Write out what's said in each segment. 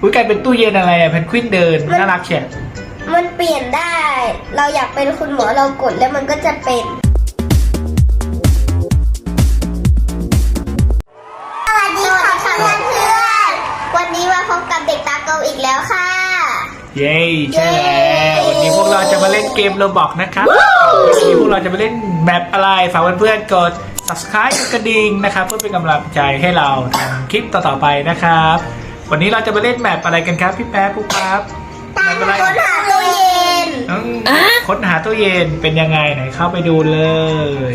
อุ้ยกลายเป็นตู้เย็นอะไรอะเพนกวินเดินมันน่ารักเชียวมันเปลี่ยนได้ เราอยากเป็นคุณหมอเรากดแล้วมันก็จะเป็น สวัสดีค่ะเพื่อนเพื่อนๆวันนี้มาพบกับเด็กตาโกอีกแล้วค่ะ เย้ใช่แล้ววันนี้พวกเราจะมาเล่นเกมโรบอกนะครับวันนี้พวกเราจะมาเล่นแมปอะไรฝากเพื่อนๆกด subscribe กดกระดิ่งนะครับเพื่อเป็นกำลังใจให้เราทำคลิปต่อๆไปนะครับ วันนี้เราจะมาเล่นแมปอะไรกันครับ พี่แป๊บปุ๊บปั๊บแมปอะไรค้นหาตู้เย็นอืมค้นหาตู้เย็นเป็นยังไงไหนเข้าไปดูเลย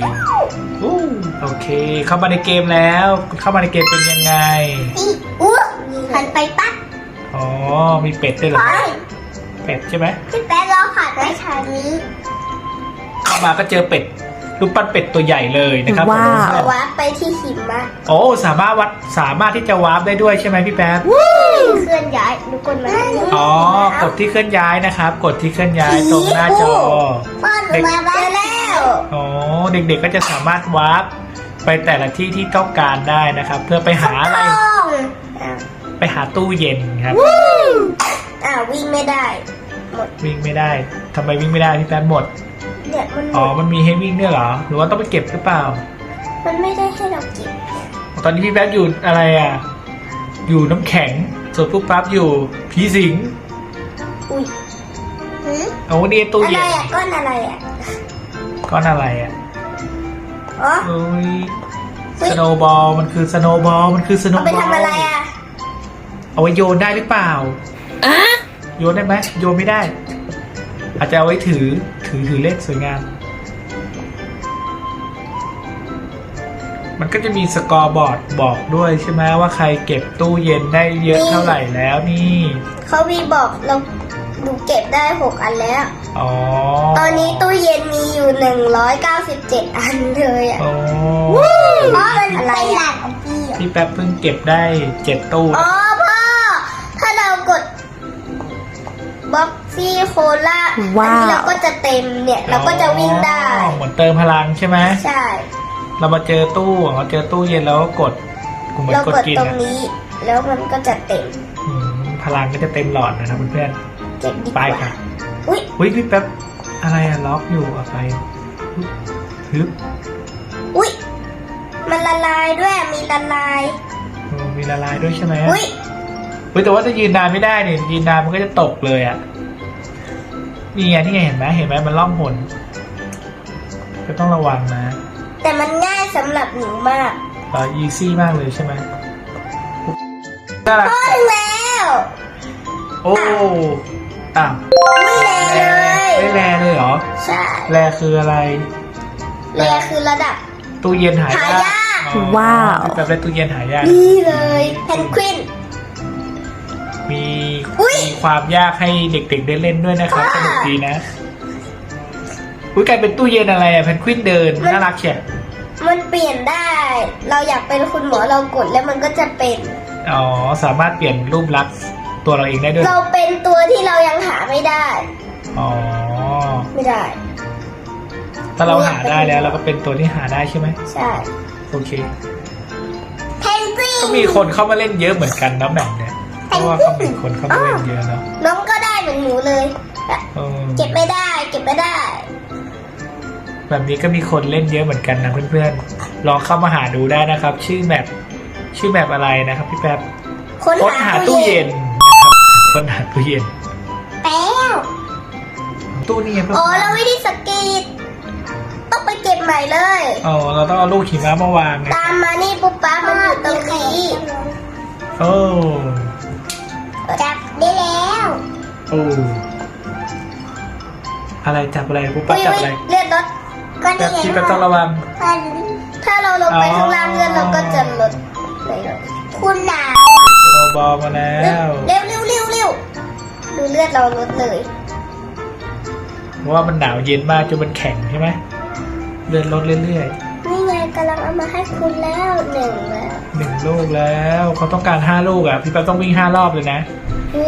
อู้โอเค เข้ามาในเกมแล้ว เข้ามาในเกมเป็นยังไงอีอู้หันไปปั๊บอ๋อ มีเป็ดด้วยเหรอ ไปเป็ดใช่ไหมพี่แป๊ะรอผ่านไว้ทางนี้ เข้ามาก็เจอเป็ด รูปปั้นเป็ดตัวใหญ่เลยนะครับว้าวผมวาร์ปไปที่หิมะโอ้สามารถวัดสามารถที่จะวาร์ปได้ด้วยใช่ไหมพี่แป๊บเคลื่อนย้ายดูกดมาอ๋อกดที่เคลื่อนย้ายนะครับ กดที่เคลื่อนย้ายตรงหน้าจอป้อนหนูมาบ้านแล้วอ๋อเด็กๆก็จะสามารถวาร์ปไปแต่ละที่ที่ต้องการได้นะครับ เพื่อไปหาอะไรต้องอ้าวไปหาตู้เย็นครับอ้าววิ่งไม่ได้ หมดวิ่งไม่ได้ทำไมวิ่งไม่ได้พี่แป๊บหมด เดี๋ยวมันหมอ๋อ ดมันมีให้วิ่งด้วยเหรอ หรือว่าต้องไปเก็บหรือเปล่า มันไม่ได้ให้เราเก็บตอนนี้พี่แป๊บอยู่อะไรอะ อยู่น้ำแข็ง ส่วนปุ๊บปั๊บอยู่ผีสิงอุ้ยหืมเอานี่ตู้อะไรเย็นอะก้อนอะไรอะก้อนอะไรอะอ๋อเอ้ยเฮ้ยสโนบอลมันคือสโนบอลมันคือสโนเอาบไปอลทำอะไรอะเอาไว้โยนได้หรือเปล่าโยนได้ไหมโยนไม่ได้ อาจจะเอาไว้ถือ ถือถือเล่นสวยงาม มันก็จะมีสกอร์บอร์ดบอกด้วยใช่ไหมว่าใครเก็บตู้เย็นได้เยอะเท่าไหร่แล้วนี่ เขามีบอกเราดูเก็บได้หกอันแล้ว อ๋อ ตอนนี้ตู้เย็นมีอยู่หนึ่งร้อยเก้าสิบเจ็ดอันเลยอะโอ้เพราะมันอะไรอะพี่แป๊บเพิ่งเก็บได้เจ็ดตู้อ๋อ ซี่โคล่าว้าว อันี้เราก็จะเต็มเนี่ยเราก็จะวิ่งได้ อ๋อเหมือนเติมพลังใช่ไหม ใช่ เรามาเจอตู้เราเจอตู้เย็นแล้วก็กดกูเหมือนเรากดกดกินตรงอะนี้ แล้วมันก็จะเต็มอืมพลังก็จะเต็มหลอดนะครับเพื่อนเก็บดีๆกไปว่าค่ะอุ้ยอุ้ยพี่แป๊บอะไรอะล็อกอยู่เอาไปฮึบอุ้ยมันละลายด้วยมีละลายเออมีละลายด้วยใช่ไหมอุ้ยเฮ้ยแต่ว่าจะยืนนานไม่ได้เนี่ยยืนนานมันก็จะตกเลยอะ นี่ไงนี่ไงเห็นไหมเห็นไหมมันล่องหนก็ต้องระวังนะแต่มันง่ายสำหรับหนูมากเออ easy มากเลยใช่ไหมน่ารักถึงแล้วโอ้อ้าวไม่แรงเลยไม่แลเลยเหรอใช่แลคืออะไรแรคือระดับ ตู้เย็นหายหายาก อ๋อว้าวพี่แป๊บได้ตู้เย็นหายาก นี่เลยเพนกวิน มีอุ๊ย มีความยากให้เด็กๆได้เล่นด้วยนะครับว้าสนุกดีนะอุ้ยกลายเป็นตู้เย็นอะไรอะเพนกวินเดินมันน่ารักเชียวมันเปลี่ยนได้ เราอยากเป็นคุณหมอเรากดแล้วมันก็จะเป็น อ๋อสามารถเปลี่ยนรูปลักษณ์ตัวเราเองได้ด้วยเราเป็นตัวที่เรายังหาไม่ได้ อ๋อไม่ได้ ถ้าเราหาได้แล้ว เราก็เป็นตัวที่หาได้ใช่ไหมใช่โอเค เพนกวินก็มีคนเข้ามาเล่นเยอะเหมือนกันนะแบบเนี้ย เพราะว่าเขามีคนเข้ามาเล่นเยอะเนาะน้องก็ได้เหมือนหนูเลย เออเก็บไม่ได้ เก็บไม่ได้ แบบนี้ก็มีคนเล่นเยอะเหมือนกันนะเพื่อนๆ ลองเข้ามาหาดูได้นะครับ ชื่อแมปชื่อแมปอะไรนะครับพี่แป๊บคนค้นหาหาตู้ตู้เย็เย็นนนะครับค้นหาตู้เย็น แป้วตู้นี่ไงเพื่อนอ๋อแล้ววิธีสกีดต้องไปเก็บใหม่เลย อ๋อเราต้องเอาลูกหิมะมาวางไงตามมานี่ปุ๊บปั๊บมันอยู่ตรงนี้ โอ้จับได้แล้ว โอ้อะไรจับอะไรปุ๊บปั๊บอุ้ยจับอุ้ยอะไรเลือดลดก็แบนี่บไงที่ก็ต้องระวัง ถ้าเราลงไปอ๋อข้างล่างเลือดเราก็จะลดเลยคุณหนาวสโนว์บอลมาแล้ว เร็วเร็วเร็วเร็วดูเลือดเราลดเลยเพราะว่ามันหนาวเย็นมากจนมันแข็งใช่ไหมเลื่อนลดเรื่อยนี่ไงกำลังเอามาให้คุณแล้วหนึ่งแล้วๆหนึ่งลูกแล้ว เขาต้องการห้าลูกอะ พี่แป๊บต้องวิ่งห้ารอบเลยนะอุ๊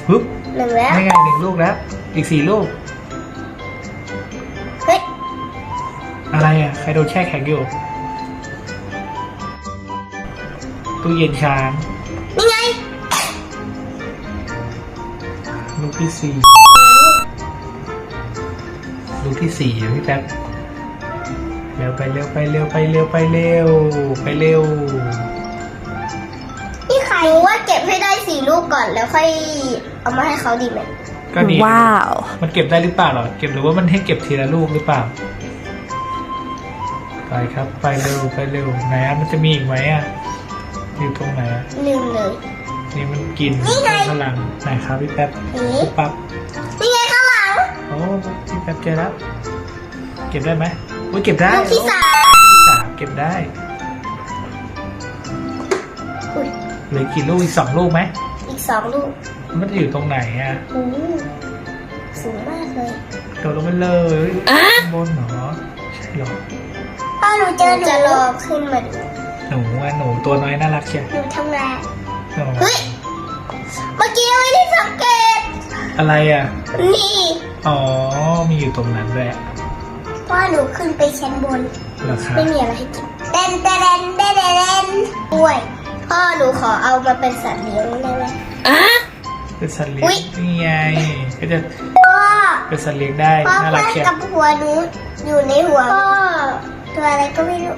ยฮึบหนึ่งแล้วไม่ไงหนึ่งลูกแล้ว อีกสี่ลูก เฮ้ย อะไรอะ ใครโดนแช่แข็งอยู่ ตู้เย็นช้าง นี่ไง ลูกที่สี่ลูกที่สี่อะพี่แป๊บเร็วไปเร็วไปเร็วไปเร็วไปเร็วไปเร็วพี่ใครว่าเก็บให้ได้สี่ลูกก่อนแล้วค่อย เอามาให้เขาดีไหมก็ดีว้าว มันเก็บได้หรือเปล่าหรอ เก็บหรือว่ามันให้เก็บทีละลูกหรือเปล่า ไปครับ ไปเร็วไปเร็วไหนอะมันจะมีอีกไหมอะอยู่ตรงไหนอะลืมเลย นี่มันกินนี่ไง ข้างหลังไหนครับพี่แป๊บนี่ปุ๊บปั๊บนี่ไงข้างหลังโอ้พี่แป๊บเจอแล้วเก็บได้ไหมอุ้ยเก็บได้ลูกที่สามสามเก็บได้อุ๊ยเหลือกี่ลูกอีกสองลูกไหมอีกสองลูก มันจะอยู่ตรงไหนอะโอ้โหสูงมากเลยโดดลงไปเลยข้างบนเหรอใช่เหรอพ่อหนูเจอหนูจะรอขึ้นมาดูหนูอะหนูตัวน้อยน่ารักเชียวหนูทำงานหนูเฮ้ยเมื่อกี้ยังไม่ได้สังเกต อะไรอะนี่ อ๋อ มีอยู่ตรงนั้นด้วยพ่อหนูขึ้นไปชั้นบนเหรอคะไม่มีอะไรให้กินเต้นเต้นเต้นเต้นเต้นด้วยพ่อหนูขอเอามาเป็นสัตว์เลี้ยงได้ไหม เป็นสัตว์เลี้ยอุ๊งยนี่ไงก็จะพ่อเป็นสัตว์เลี้ยงได้พ่อน่ารัเพื่กอนเชียวกับหัวหนูอยู่ในหัวพ่อตัวอะไรก็ไม่รู้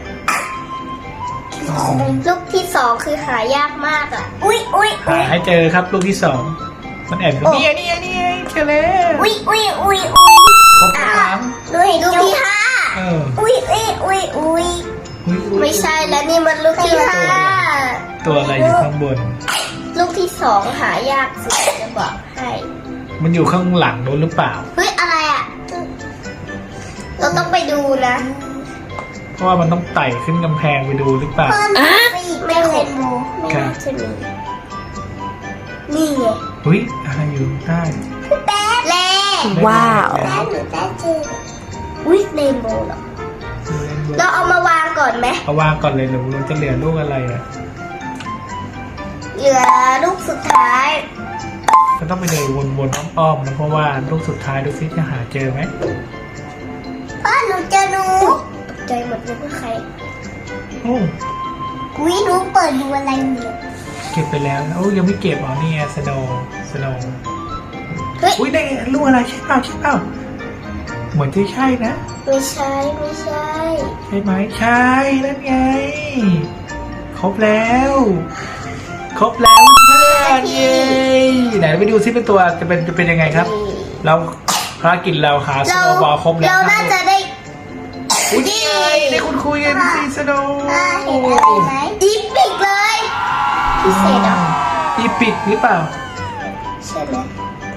ลูกที่สองคือหายากมากอะ อุ้ยอุ้ยหาให้เจอครับลูกที่สองมันแอบอยู่โอ้นี่ไงนี่ไงนี่ไงเจอแล้วอุ้ยอุ้ยอุ้ยอุ้ยครบแล้วหนูเห็นลูกที่ห้าเอออุ้ยอุ้ยอุ้ยอุ้ยอุ๊ยอุ๊ยไม่ใช่แล้วนี่มันลูกที่ห้าตัวอะไรอยู่ข้างบน ลูกที่สองหายากสุดจะบอกให้มันอยู่ข้างหลังนู้นหรือเปล่า เฮ้ยอะไรอะ เราต้องไปดูนะเพราะว่ามันต้องไต่ขึ้นกำแพงไปดูหรือเปล่าไม่ไม่เห็นบูไม่น่าจะมีนี่ไงอุ้ยอะไรอยู่ใต้แป๊บเล่ว้าว แป๊บหนูแป๊บเจออุ้ยเรนโบว์เหรอ เราเอามาวางก่อนไหม เอาวางก่อนเลยหรือเราจะเหลือลูกอะไรอะ เหลือลูกสุดท้าย ก็ต้องไปเดินวนๆอ้อมๆนะเพราะว่าลูกสุดท้ายดูซิจะหาเจอไหมพ่อหนูเจอหนูตกใจหมดเลยว่าใครโอ้อุ้ยหนูเปิดดูอะไรเนี่ยเก็บไปแล้วโอ้ยังไม่เก็บอ๋อนี่ไงสโนสโนเฮ้ยอุ้ยได้ลูกอะไรใช่เปล่าใช่เปล่าเหมือนจะใช่นะ ไม่ใช่ไม่ใช่ใช่ไหมใช่นั่นไงครบแล้ว ครบแล้วเพื่อนเย้ไหนไปดูซิเป็นตัวจะเป็นจะเป็นยังไงครับ เราภารกิจเราหาสเราโนว์บอลครบแล้วเราน่าจะได้อุ้ยนี่ไงได้คุณคุยกันสิสโนว์อ่าเห็นอะไรไหมอีปิกเลยพิเศษเหรออีปิกหรือเปล่าใช่ไหม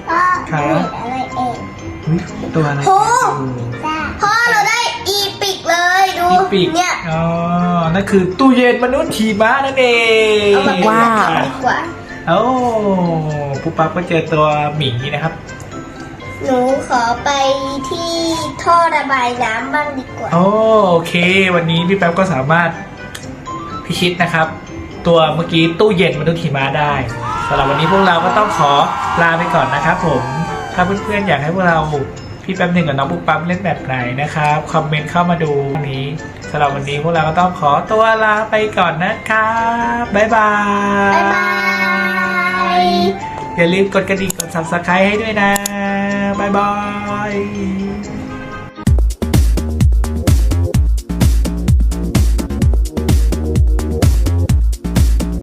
พ่อครับเห็นอะไรเองอุ๊ยตัวอะไรโหพ่อเราได้อีปิกเลยดู อี ปิกเนี่ยอ๋อ นั่นคือตู้เย็นมนุษย์ขี่ม้านั่นเองเอามาเป็นว้าวแบบนี้ดีกว่าโอ้ปุ๊บปั๊บก็เจอตัวหมีนะครับ หนูขอไปที่ท่อระบายน้ำบ้างดีกว่า โอโอเค วันนี้พี่แป๊บก็สามารถพิชิตนะครับ ตัวเมื่อกี้ตู้เย็นมนุษย์ขี่ม้าได้สำหรับวันนี้พวกเราก็ต้องขอลาไปก่อนนะครับผม ถ้าเพื่อนๆอยากให้พวกเราพี่แป๊บหนึ่งกับน้องปุ๊บปั๊บเล่นแบบไหนนะครับ คอมเมนต์เข้ามาดูวันนี้ สำหรับวันนี้พวกเราก็ต้องขอตัวลาไปก่อนนะครับบ๊ายบาย บ๊ายบาย อย่าลืมกดกระดิ่งกด subscribe ให้ด้วยนะบ๊ายบาย